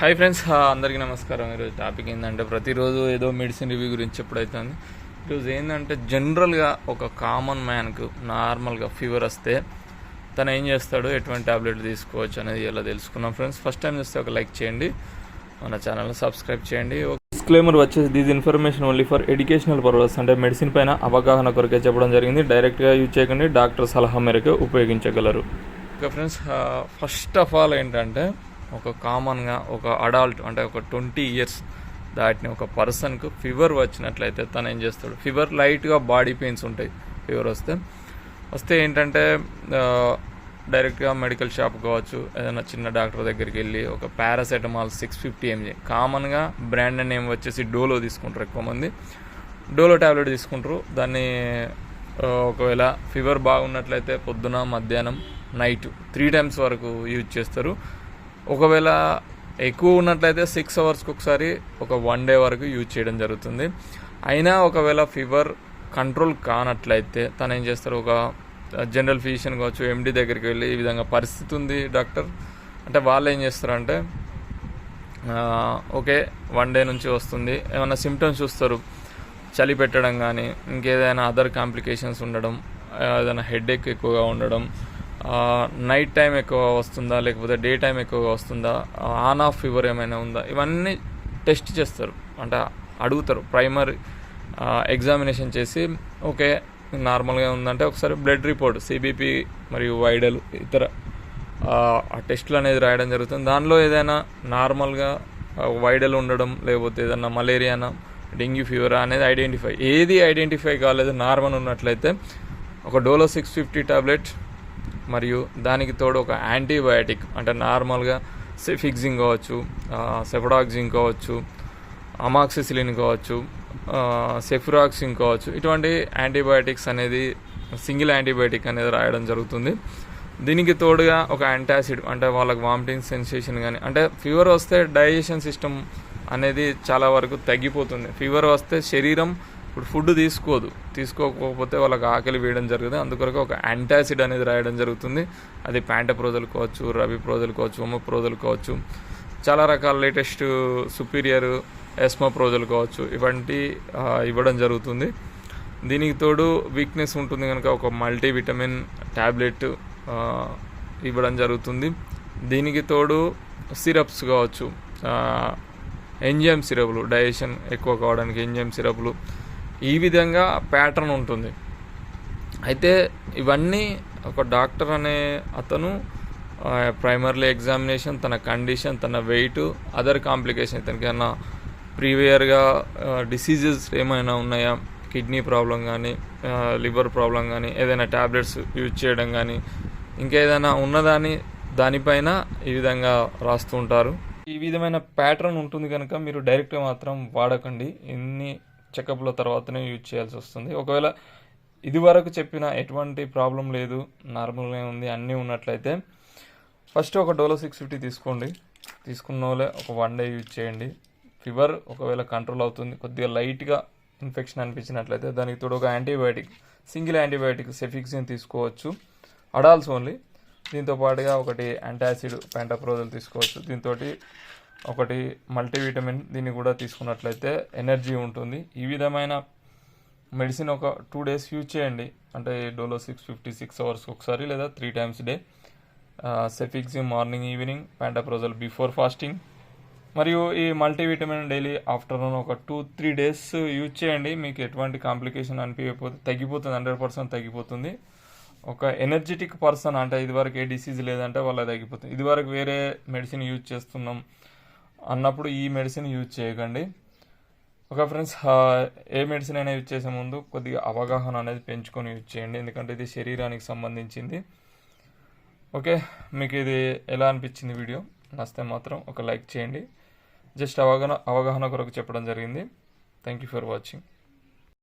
Hi friends అందరికీ నమస్కారం. ఈరోజు టాపిక్ ఏంటంటే ప్రతిరోజు ఏదో మెడిసిన్ రివ్యూ గురించి ఎప్పుడైతుంది ఈరోజు ఏంటంటే జనరల్గా ఒక కామన్ మ్యాన్కు నార్మల్గా ఫీవర్ వస్తే తను ఏం చేస్తాడు ఎటువంటి టాబ్లెట్ తీసుకోవచ్చు అనేది ఇలా తెలుసుకున్నాం ఫ్రెండ్స్. ఫస్ట్ టైం చూస్తే ఒక లైక్ చేయండి మన ఛానల్ని సబ్స్క్రైబ్ చేయండి. డిస్క్లైమర్ వచ్చేసి this information only for educational purpose అంటే మెడిసిన్ పైన అవగాహన కొరకే చెప్పడం జరిగింది. డైరెక్ట్గా యూజ్ చేయకండి డాక్టర్ సలహా మేరకు ఉపయోగించగలరు. ఇక ఫ్రెండ్స్ ఫస్ట్ ఆఫ్ ఆల్ ఏంటంటే ఒక కామన్గా ఒక అడాల్ట్ అంటే ఒక ట్వంటీ ఇయర్స్ దాటిన ఒక పర్సన్కు ఫీవర్ వచ్చినట్లయితే తను ఏం చేస్తాడు? ఫీవర్ లైట్గా బాడీ పెయిన్స్ ఉంటాయి. ఫీవర్ వస్తే. వస్తే ఏంటంటే డైరెక్ట్గా మెడికల్ షాప్ కావచ్చు ఏదైనా చిన్న డాక్టర్ దగ్గరికి వెళ్ళి ఒక పారాసెటమాల్ సిక్స్ ఫిఫ్టీ ఎంజీ. కామన్గా బ్రాండ్ నేమ్ వచ్చేసి డోలో తీసుకుంటారు ఎక్కువ మంది. డోలో ట్యాబ్లెట్ తీసుకుంటారు. దాన్ని ఒకవేళ ఫీవర్ బాగున్నట్లయితే పొద్దున మధ్యాహ్నం నైట్ త్రీ టైమ్స్ వరకు యూజ్ చేస్తారు. ఒకవేళ ఎక్కువ ఉన్నట్లయితే సిక్స్ అవర్స్కి ఒకసారి ఒక వన్ డే వరకు యూజ్ చేయడం జరుగుతుంది. అయినా ఒకవేళ ఫీవర్ కంట్రోల్ కానట్లయితే తను ఏం చేస్తారు? ఒక జనరల్ ఫిజిషియన్ కావచ్చు ఎండి దగ్గరికి వెళ్ళి ఈ విధంగా పరిస్థితి ఉంది డాక్టర్ అంటే వాళ్ళు ఏం చేస్తారంటే ఓకే వన్ డే నుంచి వస్తుంది. ఏమైనా సిమ్టమ్స్ చూస్తారు? చలి పెట్టడం కానీ ఇంకేదైనా అదర్ కాంప్లికేషన్స్ ఉండడం ఏదైనా హెడేక్ ఎక్కువగా ఉండడం నైట్ టైం ఎక్కువ వస్తుందా లేకపోతే డే టైం ఎక్కువగా వస్తుందా ఆన్ ఆఫ్ ఫీవర్ ఏమైనా ఉందా ఇవన్నీ టెస్ట్ చేస్తారు. అంటే అడుగుతారు ప్రైమరీ ఎగ్జామినేషన్ చేసి ఓకే నార్మల్గా ఉందంటే ఒకసారి బ్లడ్ రిపోర్ట్ సిబిపి మరియు వైడల్ ఇతర ఆ టెస్టులు అనేది రాయడం జరుగుతుంది. దానిలో ఏదైనా నార్మల్గా వైడల్ ఉండడం లేకపోతే ఏదైనా మలేరియానా డెంగ్యూ ఫీవర్ అనేది ఐడెంటిఫై ఏది ఐడెంటిఫై కాలేదు నార్మల్ ఉన్నట్లయితే ఒక డోలో సిక్స్ ఫిఫ్టీ టాబ్లెట్ మరియు దానికి తోడు ఒక యాంటీబయాటిక్ అంటే నార్మల్గా సెఫిక్జిన్ కావచ్చు సెఫడాక్జిన్ కావచ్చు అమాక్సిసిలిన్ కావచ్చు సెఫ్రాక్సిన్ కావచ్చు. ఇటువంటి యాంటీబయాటిక్స్ అనేది సింగిల్ యాంటీబయాటిక్ అనేది రాయడం జరుగుతుంది. దీనికి తోడుగా ఒక యాంటాసిడ్ అంటే వాళ్ళకి వామిటింగ్ సెన్సేషన్ కానీ అంటే ఫీవర్ వస్తే డైజెషన్ సిస్టమ్ అనేది చాలా వరకు తగ్గిపోతుంది. ఫీవర్ వస్తే శరీరం ఇప్పుడు ఫుడ్ తీసుకోదు. తీసుకోకపోతే వాళ్ళకి ఆకలి వేయడం జరుగుతుంది. అందుకొరకు ఒక యాంటాసిడ్ అనేది రాయడం జరుగుతుంది. అది ప్యాంటప్రోజల్ కావచ్చు రవి ప్రోజల్ కావచ్చు ఒమోప్రోజల్ కావచ్చు చాలా రకాల లేటెస్ట్ సుపీరియర్ ఎస్మోప్రోజల్ కావచ్చు ఇవంటి ఇవ్వడం జరుగుతుంది. దీనికి తోడు వీక్నెస్ ఉంటుంది కనుక ఒక మల్టీవిటమిన్ ట్యాబ్లెట్ ఇవ్వడం జరుగుతుంది. దీనికి తోడు సిరప్స్ కావచ్చు. ఎంజిఎం సిరప్లు డైజెషన్ ఎక్కువ కావడానికి ఎంజిఎం సిరప్లు ఈ విధంగా ప్యాటర్న్ ఉంటుంది. అయితే ఇవన్నీ ఒక డాక్టర్ అనే అతను ప్రైమర్లీ ఎగ్జామినేషన్ తన కండిషన్ తన వెయిట్ అదర్ కాంప్లికేషన్ ఇతనికైనా ప్రీవియర్గా డిసీజెస్ ఏమైనా ఉన్నాయా? కిడ్నీ ప్రాబ్లం కానీ లివర్ ప్రాబ్లం కానీ ఏదైనా ట్యాబ్లెట్స్ యూజ్ చేయడం కానీ ఇంకేదైనా ఉన్నదాని దానిపైన ఈ విధంగా రాస్తూ ఉంటారు. ఈ విధమైన ప్యాటర్న్ ఉంటుంది కనుక మీరు డైరెక్ట్గా మాత్రం వాడకండి. ఎన్ని చెకప్ల తర్వాతనే యూజ్ చేయాల్సి వస్తుంది. ఒకవేళ ఇదివరకు చెప్పిన ఎటువంటి ప్రాబ్లం లేదు నార్మల్గా ఉంది అన్నీ ఉన్నట్లయితే ఫస్ట్ ఒక డోలో సిక్స్ ఫిఫ్టీ తీసుకోండి. తీసుకున్న వాళ్ళే ఒక వన్ డే యూజ్ చేయండి. ఫీవర్ ఒకవేళ కంట్రోల్ అవుతుంది కొద్దిగా లైట్గా ఇన్ఫెక్షన్ అనిపించినట్లయితే దానికి తోడు ఒక యాంటీబయాటిక్ సింగిల్ యాంటీబయాటిక్ సెఫిక్సిన్ తీసుకోవచ్చు. Adults only. దీంతో పాటుగా ఒకటి యాంటాసిడ్ పెంటాప్రోజల్ తీసుకోవచ్చు. దీంతో ఒకటి మల్టీవిటమిన్ దీన్ని కూడా తీసుకున్నట్లయితే ఎనర్జీ ఉంటుంది. ఈ విధమైన మెడిసిన్ ఒక టూ డేస్ యూజ్ చేయండి. అంటే Dolo six fifty six hours ఒకసారి లేదా three times day. Cefixime morning evening pantoprazole before fasting మరియు ఈ మల్టీవిటమిన్ డైలీ ఆఫ్టర్నూన్ ఒక టూ త్రీ డేస్ యూజ్ చేయండి. మీకు ఎటువంటి కాంప్లికేషన్ అనిపించకపోతే తగ్గిపోతుంది హండ్రెడ్ పర్సెంట్ తగ్గిపోతుంది. ఒక ఎనర్జెటిక్ పర్సన్ అంటే ఇదివరకు ఏ డిసీజ్ లేదంటే వాళ్ళ తగ్గిపోతుంది. ఇదివరకు వేరే మెడిసిన్ యూజ్ చేస్తున్నాం. అన్నప్పుడు ఈ మెడిసిన్ యూజ్ చేయకండి. ఒక ఫ్రెండ్స్ ఏ మెడిసిన్ అయినా యూజ్ చేసే ముందు కొద్దిగా అవగాహన అనేది పెంచుకొని యూజ్ చేయండి. ఎందుకంటే ఇది శరీరానికి సంబంధించింది. ఓకే మీకు ఇది ఎలా అనిపించింది వీడియో? నచ్చితే మాత్రం ఒక లైక్ చేయండి. జస్ట్ అవగాహన అవగాహన కొరకు చెప్పడం జరిగింది. Thank you for watching